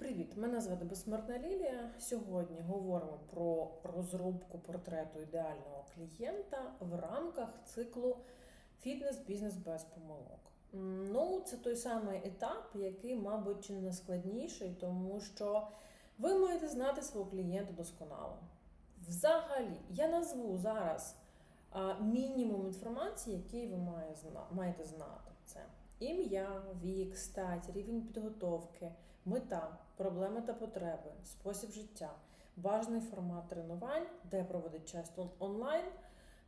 Привіт, мене звати Безсмертна Лілія. Сьогодні говоримо про розробку портрету ідеального клієнта в рамках циклу Фітнес-бізнес без помилок. Ну, це той самий етап, який, мабуть, чи не найскладніший, тому що ви маєте знати свого клієнта досконало. Взагалі, я назву зараз мінімум інформації, який ви маєте знати. Це ім'я, вік, стать, рівень підготовки, мета, проблеми та потреби, спосіб життя, бажаний формат тренувань, де проводить час онлайн,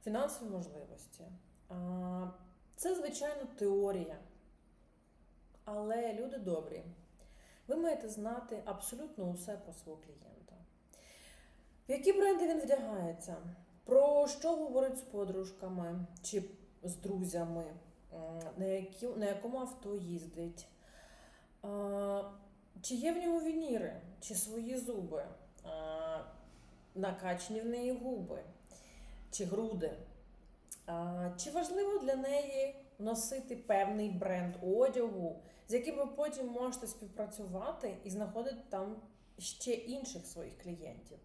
фінансові можливості. Це, звичайно, теорія. Але люди добрі. Ви маєте знати абсолютно усе про свого клієнта. В які бренди він вдягається? Про що говорить з подружками чи з друзями? М, На, які, на якому авто їздить? Чи є в нього вініри, чи свої зуби, а, накачані в неї губи, чи груди? Чи важливо для неї носити певний бренд одягу, з яким ви потім можете співпрацювати і знаходити там ще інших своїх клієнтів?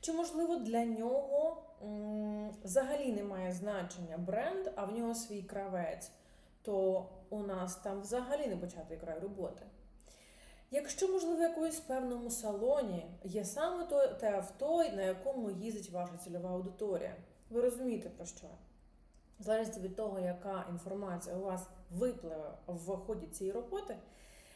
Чи можливо для нього взагалі немає значення бренд, а в нього свій кравець, то у нас там взагалі не початий край роботи. Якщо, можливо, в якомусь певному салоні є саме те авто, на якому їздить ваша цільова аудиторія, ви розумієте про що? В залежності від того, яка інформація у вас випливе в ході цієї роботи,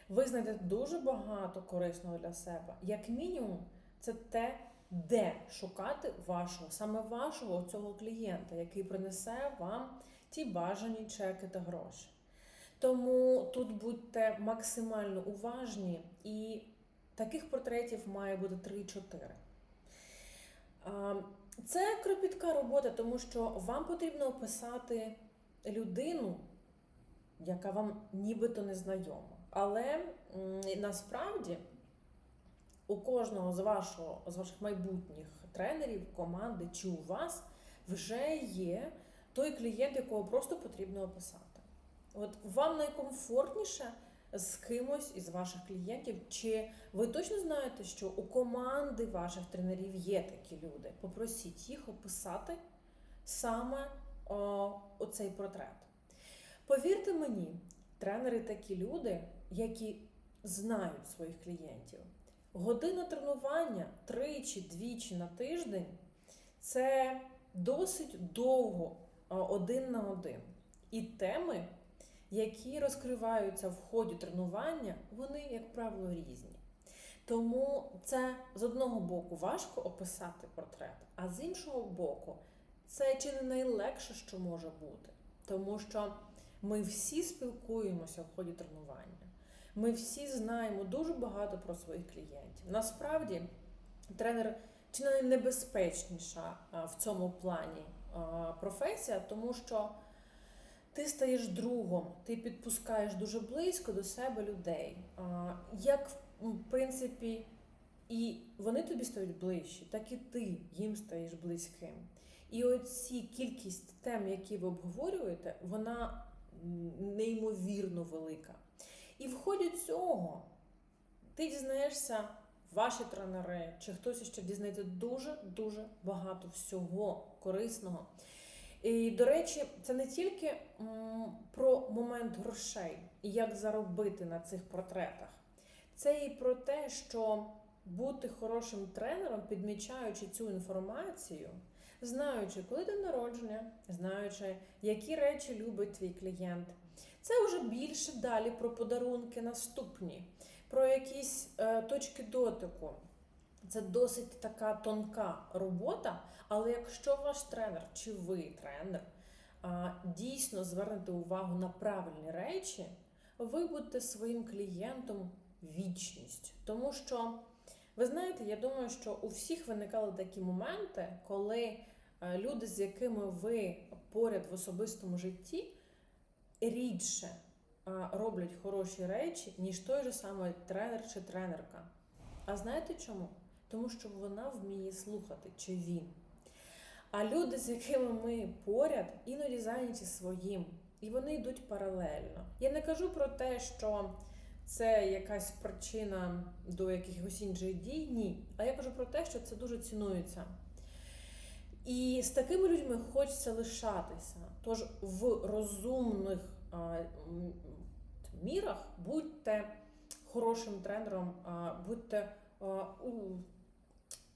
ви знайдете дуже багато корисного для себе. Як мінімум, це те, де шукати вашого, саме вашого цього клієнта, який принесе вам ті бажані чеки та гроші. Тому тут будьте максимально уважні, і таких портретів має бути 3-4. Це кропітка робота, тому що вам потрібно описати людину, яка вам нібито не знайома. Але насправді у кожного з, вашого, з ваших майбутніх тренерів, команди чи у вас вже є той клієнт, якого просто потрібно описати. От вам найкомфортніше з кимось із ваших клієнтів, чи ви точно знаєте, що у команди ваших тренерів є такі люди? Попросіть їх описати саме о, оцей портрет. Повірте мені, тренери такі люди, які знають своїх клієнтів. Година тренування тричі, двічі на тиждень це досить довго один на один. І теми, які розкриваються в ході тренування, вони, як правило, різні. Тому це з одного боку важко описати портрет, а з іншого боку, це чи не найлегше, що може бути. Тому що ми всі спілкуємося в ході тренування. Ми всі знаємо дуже багато про своїх клієнтів. Насправді, тренер чи не найнебезпечніша в цьому плані професія, тому що ти стаєш другом, ти підпускаєш дуже близько до себе людей. Як в принципі, і вони тобі стають ближчі, так і ти їм стаєш близьким. І оці кількість тем, які ви обговорюєте, вона неймовірно велика. І в ході цього ти дізнаєшся, ваші тренери чи хтось ще дізнається дуже-дуже багато всього корисного. І, до речі, це не тільки про момент грошей і як заробити на цих портретах. Це і про те, що бути хорошим тренером, підмічаючи цю інформацію, знаючи, коли день народження, знаючи, які речі любить твій клієнт. Це вже більше далі про подарунки наступні, про якісь е, точки дотику. Це досить така тонка робота, але якщо ваш тренер чи ви тренер дійсно звернете увагу на правильні речі, ви будете своїм клієнтом вічність. Тому що, ви знаєте, я думаю, що у всіх виникали такі моменти, коли е, люди, з якими ви поряд в особистому житті, рідше роблять хороші речі, ніж той же самий тренер чи тренерка. А знаєте чому? Тому що вона вміє слухати, чи він. А люди, з якими ми поряд, іноді зайняті своїм, і вони йдуть паралельно. Я не кажу про те, що це якась причина до якихось інших дій. Ні. А я кажу про те, що це дуже цінується. І з такими людьми хочеться лишатися. Тож в розумних мірах будьте хорошим тренером, будьте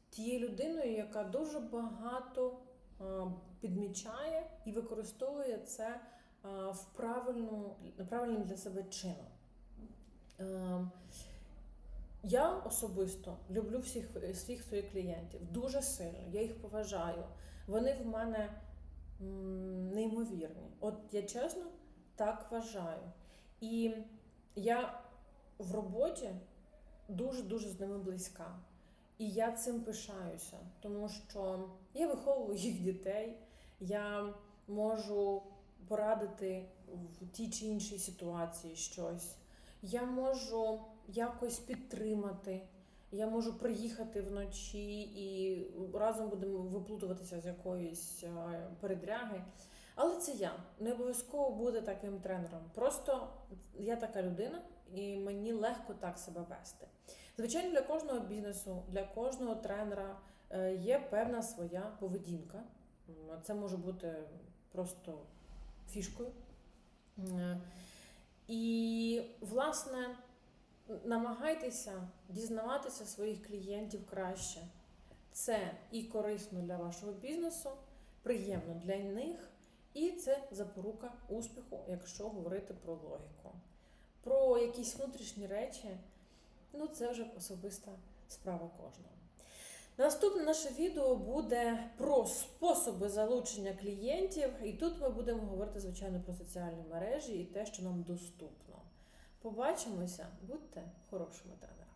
тією людиною, яка дуже багато підмічає і використовує це в правильну, правильним для себе чином. Я особисто люблю всіх всіх своїх клієнтів дуже сильно. Я їх поважаю. Вони в мене неймовірні. От я чесно так вважаю. І я в роботі дуже-дуже з ними близька. І я цим пишаюся, тому що я виховую їх дітей, я можу порадити в тій чи іншій ситуації щось. Я можу якось підтримати. Я можу приїхати вночі і разом будемо виплутуватися з якоїсь е, передряги. Але це я. Не обов'язково бути таким тренером. Просто я така людина, і мені легко так себе вести. Звичайно, для кожного бізнесу, для кожного тренера е, є певна своя поведінка. Це може бути просто фішкою. Е, І, власне, намагайтеся дізнаватися своїх клієнтів краще. Це і корисно для вашого бізнесу, приємно для них, і це запорука успіху, якщо говорити про логіку. Про якісь внутрішні речі, ну це вже особиста справа кожного. Наступне наше відео буде про способи залучення клієнтів, і тут ми будемо говорити, звичайно, про соціальні мережі і те, що нам доступно. Побачимося, будьте хорошими тренерами.